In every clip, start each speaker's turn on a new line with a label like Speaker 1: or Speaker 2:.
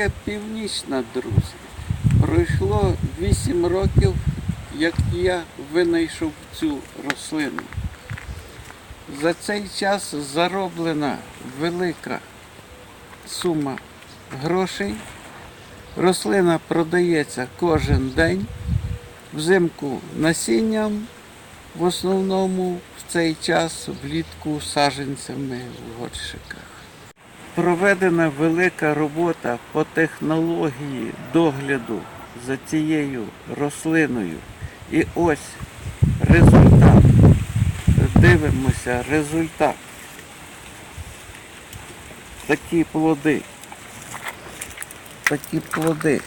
Speaker 1: Маракуя північна, друзі. Пройшло 8 років, як я винайшов цю рослину. За цей час зароблена велика сума грошей. Рослина продається кожен день. Взимку насінням, в основному в цей час влітку саджанцями в горщиках. Проведена велика робота по технології догляду за цією рослиною. І ось результат. Дивимося результат. Такі плоди. Такі плоди.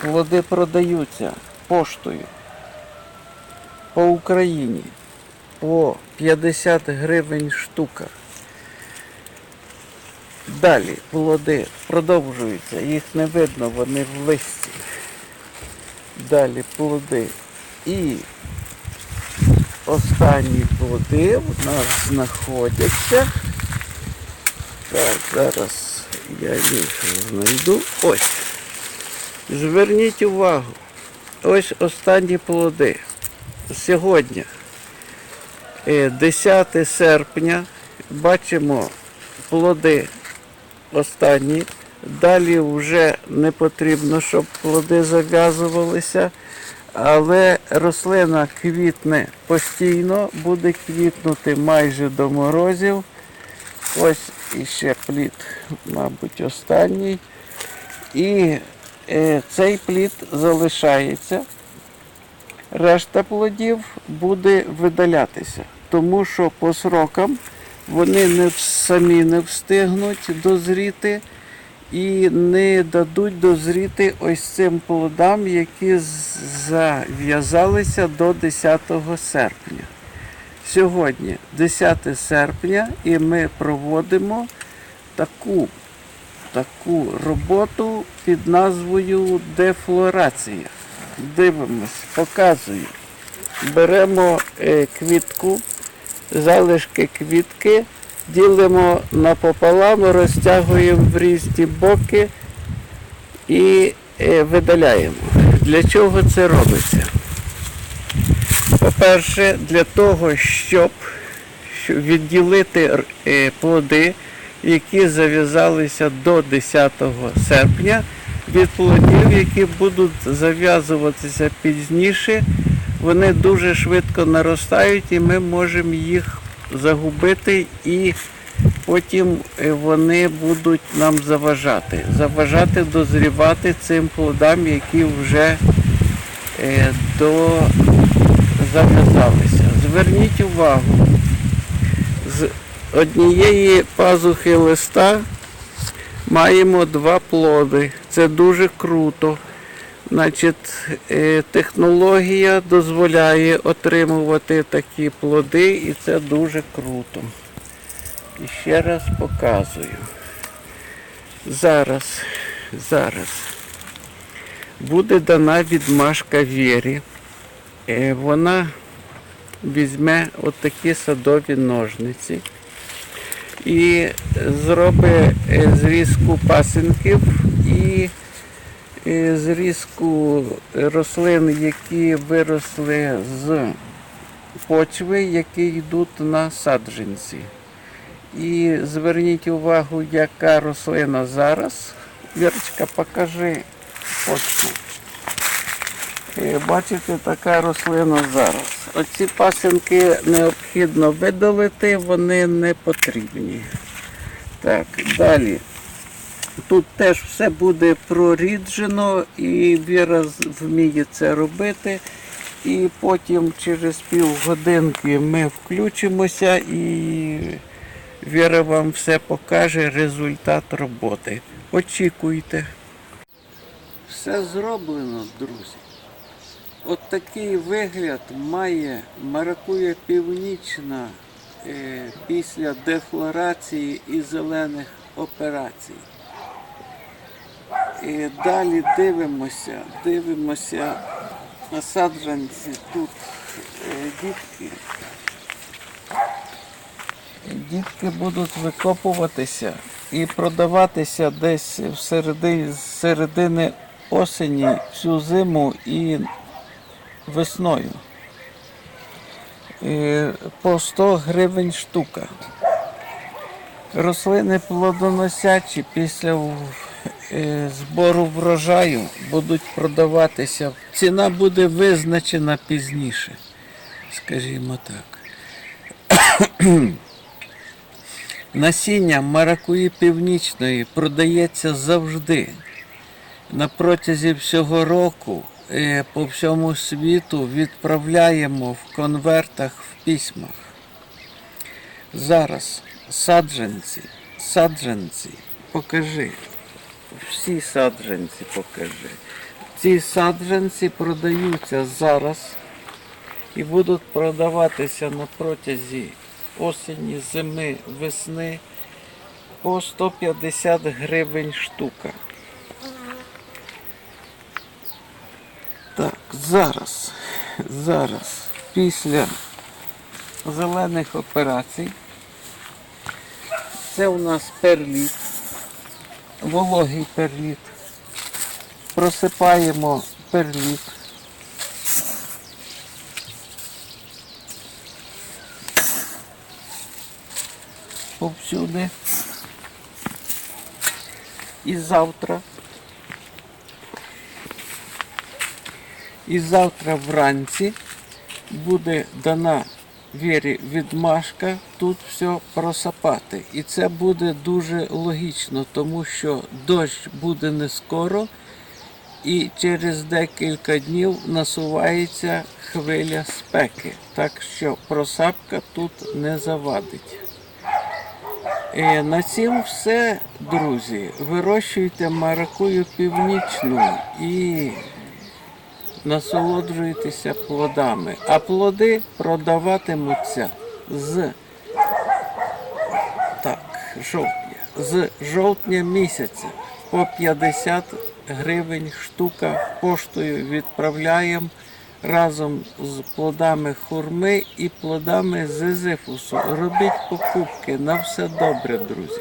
Speaker 1: Плоди продаються поштою по Україні по 50 гривень штука. Далі плоди продовжуються, їх не видно, вони в листі. Далі плоди. І останні плоди в нас знаходяться. Так, зараз я їх знайду. Ось. Зверніть увагу. Ось останні плоди. Сьогодні е, 10 серпня. Бачимо плоди останні. Далі вже не потрібно, щоб плоди зав'язувалися, але рослина квітне постійно, буде квітнути майже до морозів. Ось іще плід, мабуть, останній. І е, цей плід залишається. Решта плодів буде видалятися, тому що по срокам вони не самі не встигнуть дозріти і не дадуть дозріти ось цим плодам, які зав'язалися до 10 серпня. Сьогодні 10 серпня і ми проводимо таку, таку роботу під назвою дефлорація. Дивимось, показую. Беремо е, квітку, залишки квітки, ділимо напополам, розтягуємо в різні боки і е, видаляємо. Для чого це робиться? По-перше, для того, щоб відділити е, плоди, які зав'язалися до 10 серпня, від плодів, які будуть зав'язуватися пізніше, вони дуже швидко наростають і ми можемо їх загубити і потім е, вони будуть нам заважати. Заважати дозрівати цим плодам, які вже е, до зав'язалися. Зверніть увагу, з однієї пазухи листа маємо два плоди. Це дуже круто. Значить, е, технологія дозволяє отримувати такі плоди, і це дуже круто. І ще раз показую. Зараз, зараз буде дана відмашка Вірі. Е, Вона візьме отакі садові ножниці і зробить е, зрізку пасинків і зрізку рослин, які виросли з почви, які йдуть на саджанці. І зверніть увагу, яка рослина зараз. Вірочка, покажи почву. Е, Бачите, така рослина зараз. Оці пасинки необхідно видалити, вони не потрібні. Так, далі. Тут теж все буде проріджено і Віра вміє це робити. І потім через півгодинки ми включимося і Віра вам все покаже результат роботи. Очікуйте. Все зроблено, друзі. От такий вигляд має маракуя північна е, після дефлорації і зелених операцій. І далі дивимося, дивимося на саджанці тут е, дітки. Дітки будуть викопуватися і продаватися десь в середині, з середини осені всю зиму і весною. Е, По 100 гривень штука. Рослини плодоносячі після збору врожаю будуть продаватися. Ціна буде визначена пізніше, скажімо так. Насіння маракуї північної продається завжди. На протязі всього року е, по всьому світу відправляємо в конвертах в письмах. Зараз саджанці, саджанці, покажи. Всі саджанці покажи. Ці саджанці продаються зараз і будуть продаватися на протязі осені, зими, весни по 150 гривень штука. Так, зараз, зараз, після зелених операцій, це у нас перліт, вологий перліт. Просипаємо перліт. Повсюди. І завтра. І завтра вранці буде дана Вірі відмашка тут все просапати. І це буде дуже логічно, тому що дощ буде не скоро, і через декілька днів насувається хвиля спеки. Так що просапка тут не завадить. Е, На цім все, друзі. Вирощуйте маракую північну і насолоджуйтеся плодами. А плоди продаватимуться з так, жовтня. З жовтня місяця по 50 гривень штука поштою відправляємо разом з плодами хурми і плодами зизифусу. Робіть покупки. На все добре, друзі.